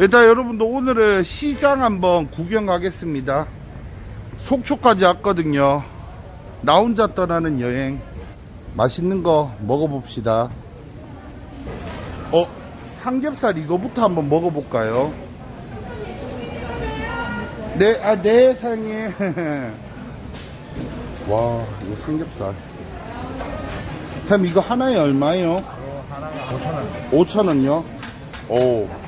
일단 여러분들 오늘은 시장 한번 구경 가겠습니다. 속초까지 왔거든요. 나 혼자 떠나는 여행. 맛있는 거 먹어봅시다. 어, 삼겹살 이거부터 한번 먹어볼까요? 네, 아, 네, 사장님. 와, 이거 삼겹살. 참, 이거 하나에 얼마예요? 하나가 5천 원. 5,000원요? 오.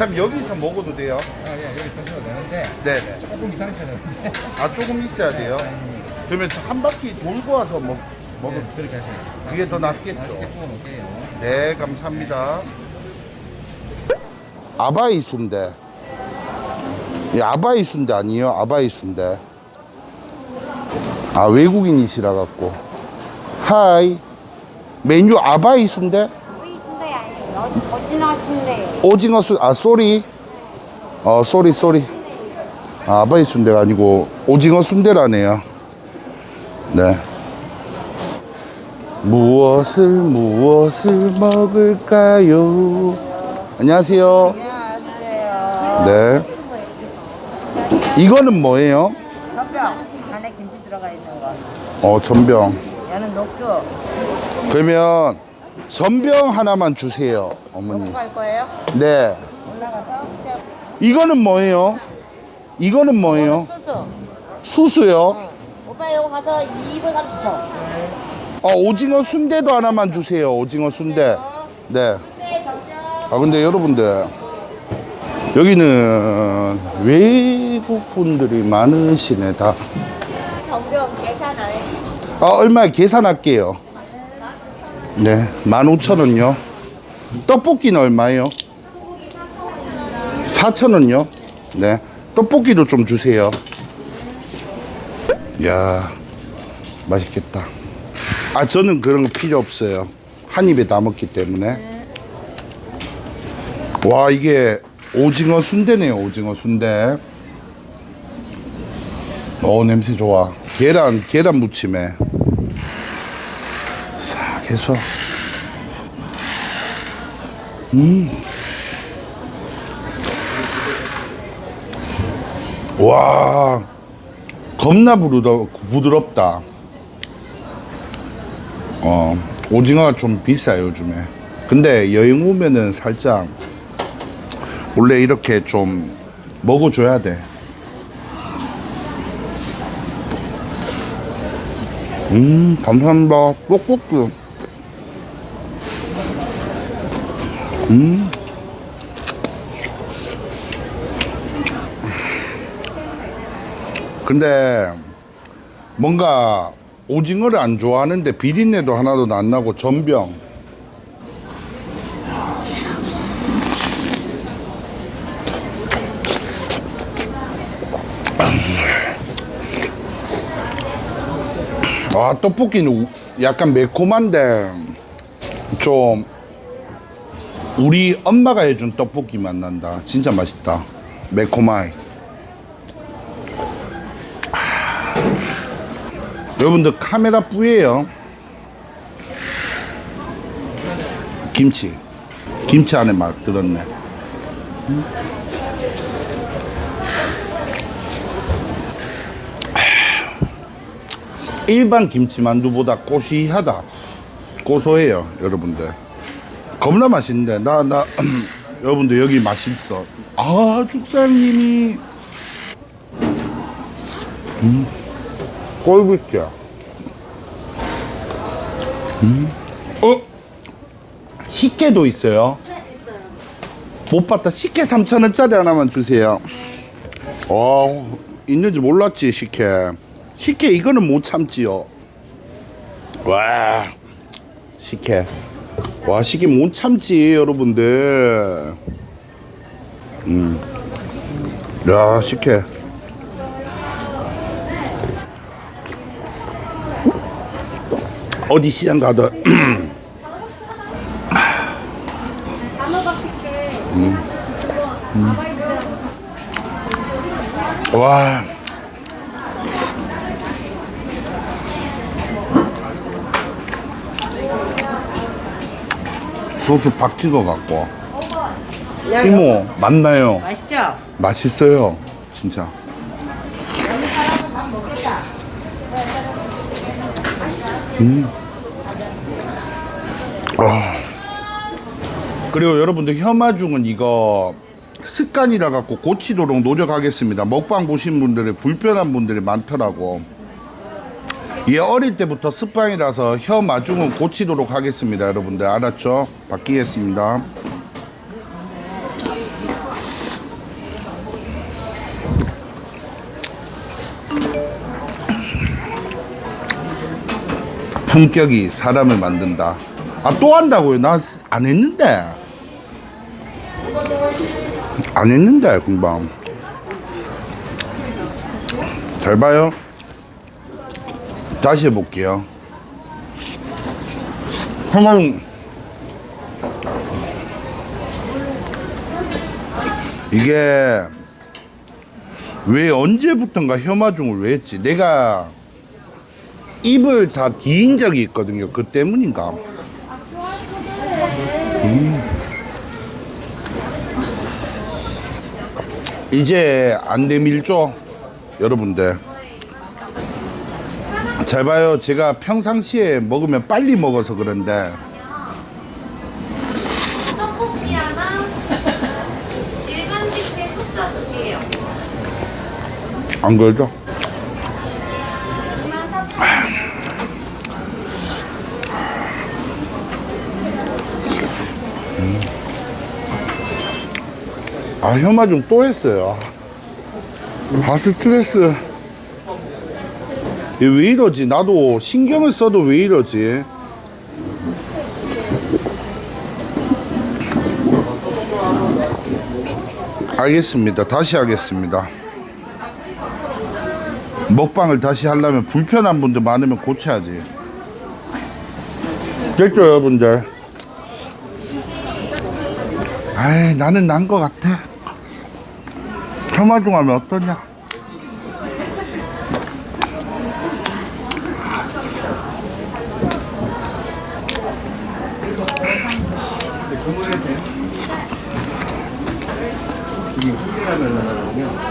참, 여기서 먹어도 돼요? 아, 예, 여기 드셔도 되는데 네네. 조금 이상하셔야 되는데. 아, 조금 있어야 돼요? 그러면 저한 바퀴 돌고 와서 먹, 먹을, 네, 그렇게 하세요. 그게 더 낫겠죠? 맛있게 구워 놓을게요. 네, 감사합니다. 아바이순대. 이 아바이순대 아니에요? 아바이순대. 아, 외국인이시라 갖고. 하이. 메뉴 순대 어찌나 순대. 오징어 순, 아, 쏘리. 어, 쏘리, 쏘리. 아, 아바이 순대가 아니고 오징어 순대라네요. 네. 무엇을, 무엇을 먹을까요? 안녕하세요. 안녕하세요. 네. 이거는 뭐예요? 전병 안에 김치 들어가 있는 거. 어, 전병. 얘는 녹두. 그러면 전병 하나만 주세요, 어머니. 갈 거예요? 네. 올라가서 이거는 뭐예요? 이거는 뭐예요? 수수. 수수요? 오빠 여기 가서 2분 30초. 어, 오징어 순대도 하나만 주세요. 오징어 순대. 네. 네, 전병. 아, 근데 여러분들, 여기는 외국 분들이 많으시네, 다. 전병 계산 안 해. 아, 얼마에 계산할게요. 네, 15,000원요. 떡볶이는 얼마예요? 4,000원요. 네. 떡볶이도 좀 주세요. 야 맛있겠다. 아, 저는 그런 거 필요 없어요. 한 입에 다 먹기 때문에. 와, 이게 오징어 순대네요, 오징어 순대. 어, 냄새 좋아. 계란, 계란 무침에. 싹 해서. 음. 와, 겁나 부드러, 부드럽다. 어, 오징어가 좀 비싸요, 요즘에. 근데 여행 오면은 살짝, 원래 이렇게 좀 먹어줘야 돼. 음, 감사합니다. 떡볶 음. 근데 뭔가 오징어를 안 좋아하는데 비린내도 하나도 안 나고 전병. 아, 떡볶이는 우- 약간 매콤한데 좀 우리 엄마가 해준 떡볶이 맛 난다. 진짜 맛있다. 매콤하이. 아. 여러분들 카메라 뿌예요. 김치. 김치 안에 막 들었네. 음. 일반 김치만두보다 고시하다. 고소해요, 여러분들. 겁나 맛있는데, 나, 나, 여러분들 여기 맛있어. 아, 죽사님이. 음, 꼴불게. 음, 어? 식게도 있어요? 못 봤다. 식게 3,000원짜리 하나만 주세요. 어, 있는지 몰랐지, 식게. 식게 이거는 못 참지요. 와, 식게. 와, 식게 못 참지, 여러분들. 음. 야, 식게. 어디 시장 가도 와. 소스 팍 찍어 갖고 이모 맞나요? 맛있죠? 맛있어요 진짜 음. 아. 그리고 여러분들 혐아중은 이거 습관이라 갖고 고치도록 노력하겠습니다 먹방 보신 분들이 불편한 분들이 많더라고 얘 어릴 때부터 습관이라서 혐아중은 고치도록 하겠습니다 여러분들 알았죠? 바뀌겠습니다 품격이 사람을 만든다. 아, 또 한다고요? 나 안 했는데. 안 했는데, 금방. 잘 봐요. 다시 해볼게요. 한번 이게 왜 언제부턴가 혐아중을 왜 했지? 내가 입을 다 뒤인 적이 있거든요. 그 때문인가? 음. 이제 안 내밀죠? 여러분들. 잘 봐요. 제가 평상시에 먹으면 빨리 먹어서 그런데 떡볶이 하나, 일반 식혜 숫자 두 개요. 안 그러죠? 아 혐아중 또 했어요 아 스트레스 이 왜 이러지? 나도 신경을 써도 왜 이러지? 알겠습니다. 다시 하겠습니다. 먹방을 다시 하려면 불편한 분들 많으면 고쳐야지. 됐죠 여러분들. 아이 나는 난거 같아. 혐아중 하면 어떠냐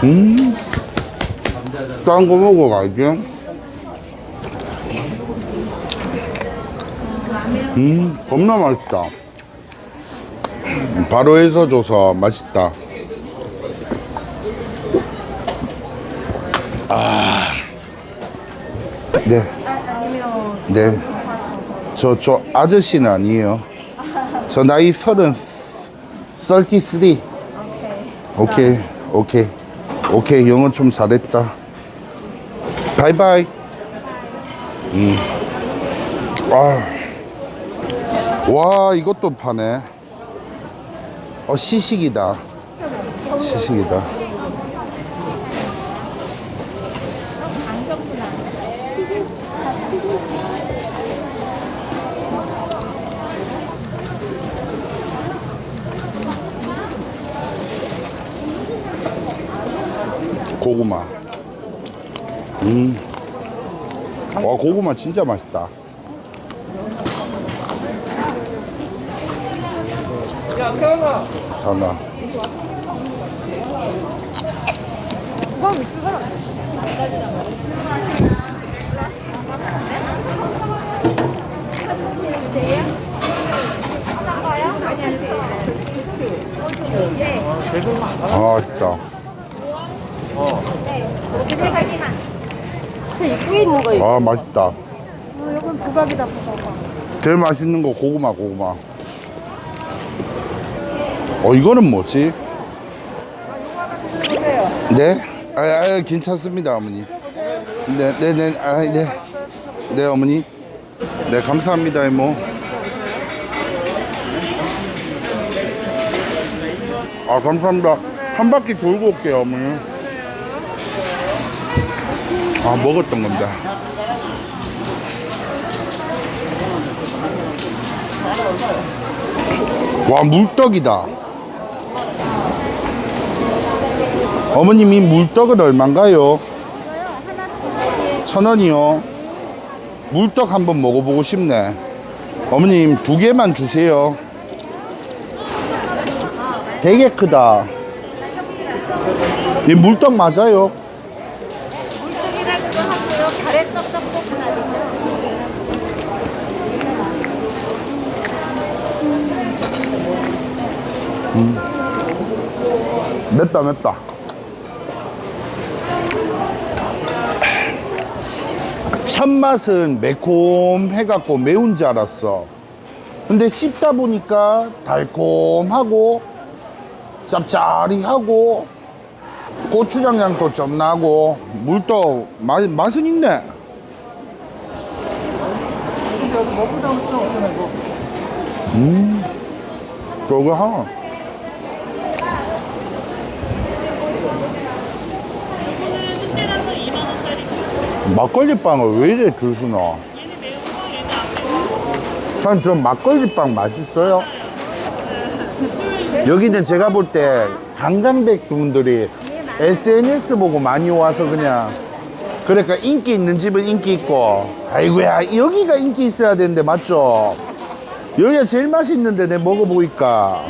음, 딴 거 먹어가지. 음, 겁나 맛있다. 바로 해서 줘서 맛있다. 아, 네. 네. 저, 저 아저씨는 아니에요. 저 나이 서른, 33. 오케이, 오케이. 오케이, 영어 좀 잘했다. 바이바이. 음. 아. 와, 이것도 파네. 어, 시식이다. 시식이다. 고구마. 음. 와, 고구마 진짜 맛있다. 하나. 아, 맛있다. 저 입구에 있는 거 아, 맛있다. 이건 부각이다 부각. 제일 맛있는 거 고구마, 고구마. 어, 이거는 뭐지? 네? 아, 아, 괜찮습니다, 어머니. 네, 네, 네, 아, 네. 네, 어머니. 네, 감사합니다, 이모. 아, 감사합니다. 한 바퀴 돌고 올게요, 어머니. 아, 먹었던 건데. 와 물떡이다 어머님 이 물떡은 얼마인가요? 천 원이요 물떡 한번 먹어보고 싶네 어머님 두 개만 주세요 되게 크다. 이 물떡 맞아요? 맵다 맵다. 첫 맛은 매콤해갖고 매운 줄 알았어. 근데 씹다 보니까 달콤하고 짭짜리하고 고추장 향도 좀 나고 물도 맛, 맛은 있네. 음, 저거 하 막걸리 빵을 왜 이래 줄 수나? 전 저 막걸리 빵 맛있어요. 여기는 제가 볼때 관광객 분들이 SNS 보고 많이 와서 그냥 그러니까 인기 있는 집은 인기 있고 아이고야 여기가 인기 있어야 되는데 맞죠? 여기가 제일 맛있는데 내 먹어보니까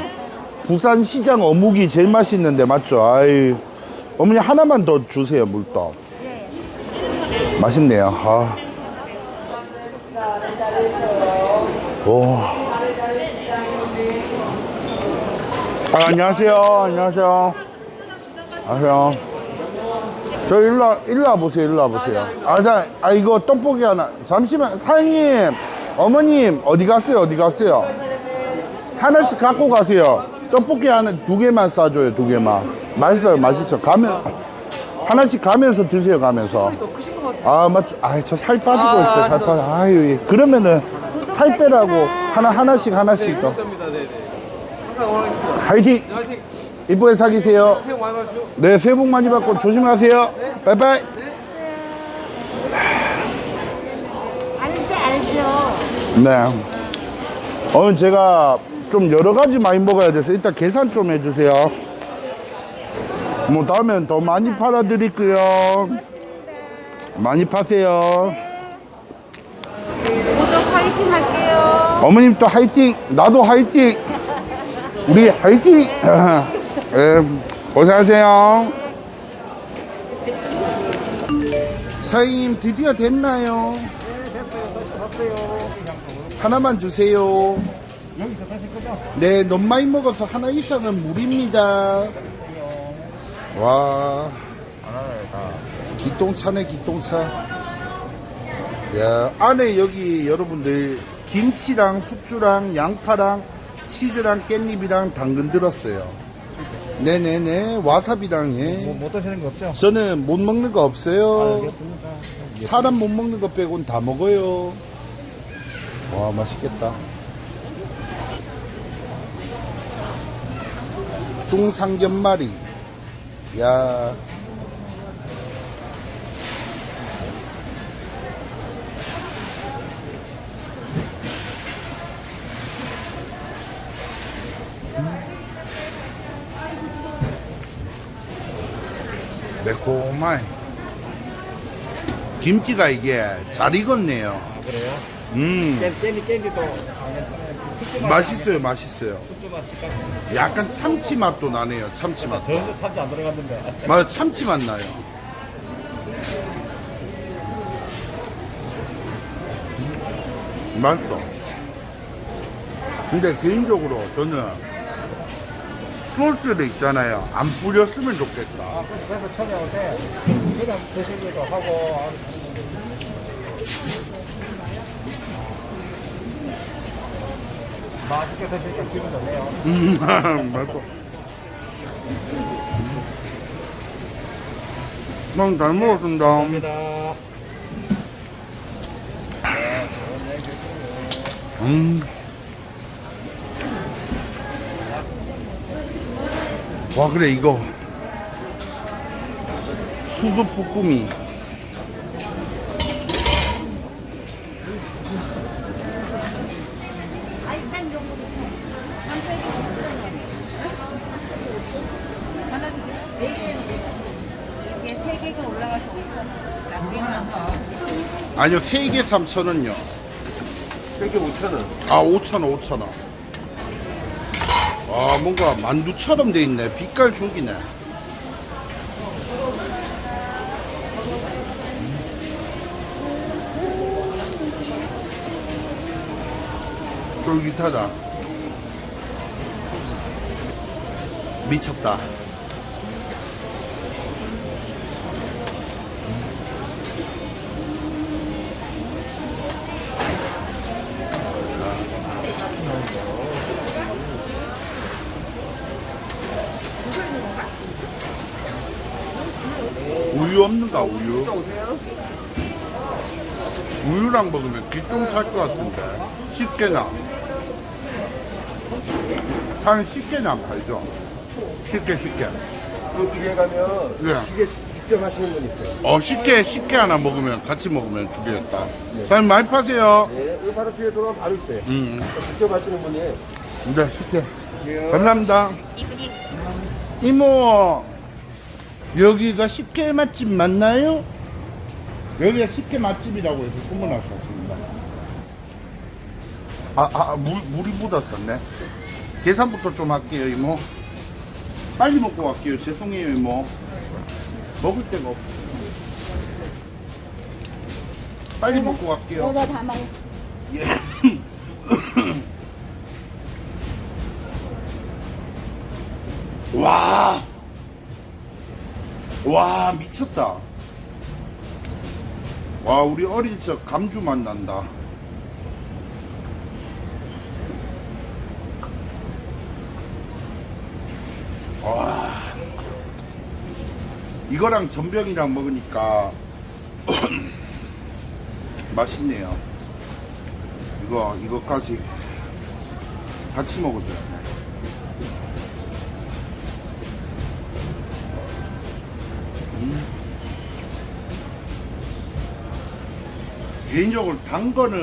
부산시장 어묵이 제일 맛있는데 맞죠? 아이 어머니 하나만 더 주세요 물떡 맛있네요. 아. 오. 아, 안녕하세요. 안녕하세요. 안녕하세요. 저 일로, 와- 일로 와보세요. 일로 와보세요. 아, 자, 아, 이거 떡볶이 하나. 잠시만. 사장님, 어머님, 어디 갔어요? 어디 갔어요? 하나씩 갖고 가세요. 떡볶이 하나, 두 개만 싸줘요. 두 개만. 맛있어요. 맛있어. 가면, 하나씩 가면서 드세요. 가면서. 아 맞죠. 아저 살 빠지고 있어요. 살 빠져. 아유 예. 그러면은 살 빼라고 하나 하나씩 하나씩 더. 화이팅. 이쁘게 사귀세요. 네 새해 복 많이 받고 조심하세요. 바이바이. 알지 알죠. 네. 오늘 제가 좀 여러 가지 많이 먹어야 돼서 일단 계산 좀 해주세요. 뭐 다음엔 더 많이 팔아 드릴게요. 많이 파세요. 구독 화이팅 할게요. 어머님 또 화이팅! 나도 화이팅! 우리 화이팅! 예, 고생하세요. 사장님 드디어 됐나요? 하나만 주세요. 네, 너무 많이 먹어서 하나 이상은 무리입니다. 와, 기똥차네 기똥차. 야, 안에 여기 여러분들 김치랑 숙주랑 양파랑 치즈랑 깻잎이랑 당근 들었어요. 네네네 와사비랑 예. 못 드시는 거 없죠? 저는 못 먹는 거 없어요. 알겠습니다. 사람 못 먹는 거 빼곤 다 먹어요. 와 맛있겠다. 뚱삼겹말이. 야. 매콤하이. 김치가 이게 잘 익었네요. 아 그래요? 음, 아, 괜찮아요. 숙주 맛 맛있어요, 맛있어요. 숙주 맛 식감. 약간 참치 맛도 나네요, 참치 맛. 저도 참치 안 들어갔는데. 맞아, 참치 맛 나요. 맛있어. 근데 개인적으로 저는 소스를 있잖아요. 안 뿌렸으면 좋겠다. 아, 그래서- 그래서 처음에 올때 그냥 드시기도 하고 맛있게 드시니까 기분 좋네요. 음, 맛있어. 난잘 먹었습니다. 감사합니다. 음. 와 그래 이거 수수 볶음이 이게 세 개가 올라가서 5천 아니요 3개 3천원요. 이렇게 5천 원. 아 5천원 5천원. 와 뭔가 만두처럼 돼 있네. 빛깔 죽이네. 쫄깃하다. 미쳤다 우유 없는가 우유 우유랑 먹으면 귀똥 살것 같은데 쉽게나 한 쉽게나 안 팔죠 쉽게 쉽게 그 기계 가면 네. 기계 직접 하시는 분 있어요. 어 쉽게 쉽게 하나 먹으면 같이 먹으면 죽이겠다 사장님 많이 파세요 네, 이거 바로 뒤에 들어가면 바로 있어요. 음, 직접 하시는 분이. 네 쉽게 예. 감사합니다 이모 여기가 쉽게 맛집 맞나요? 여기가 쉽게 맛집이라고 해서 소문났었습니다 아, 아 물, 물이 묻었었네 계산부터 좀 할게요 이모 빨리 먹고 갈게요 죄송해요 이모 먹을 데가 없어 빨리 먹고 갈게요 내가 다 먹어. 예. 와. 와, 미쳤다. 와, 우리 어릴 적 감주 맛 난다. 와. 이거랑 전병이랑 먹으니까 맛있네요. 이거 이거까지 같이 먹어줘야 개인적으로 단 거는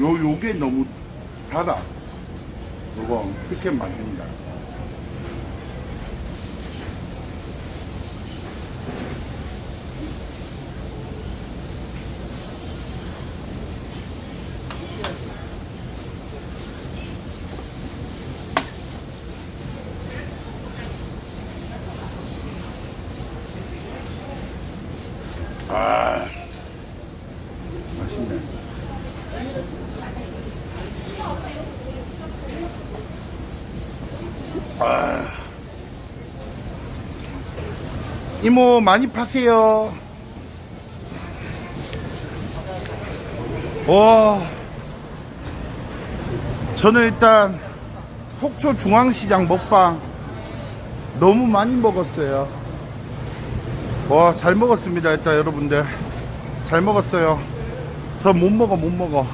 요 요게 너무 달아. 요거 스캔 맛입니다. 이모 많이 파세요. 와, 저는 일단 속초 중앙시장 먹방 너무 많이 먹었어요. 와, 잘 먹었습니다. 일단 여러분들. 잘 먹었어요. 저 못 먹어, 못 먹어.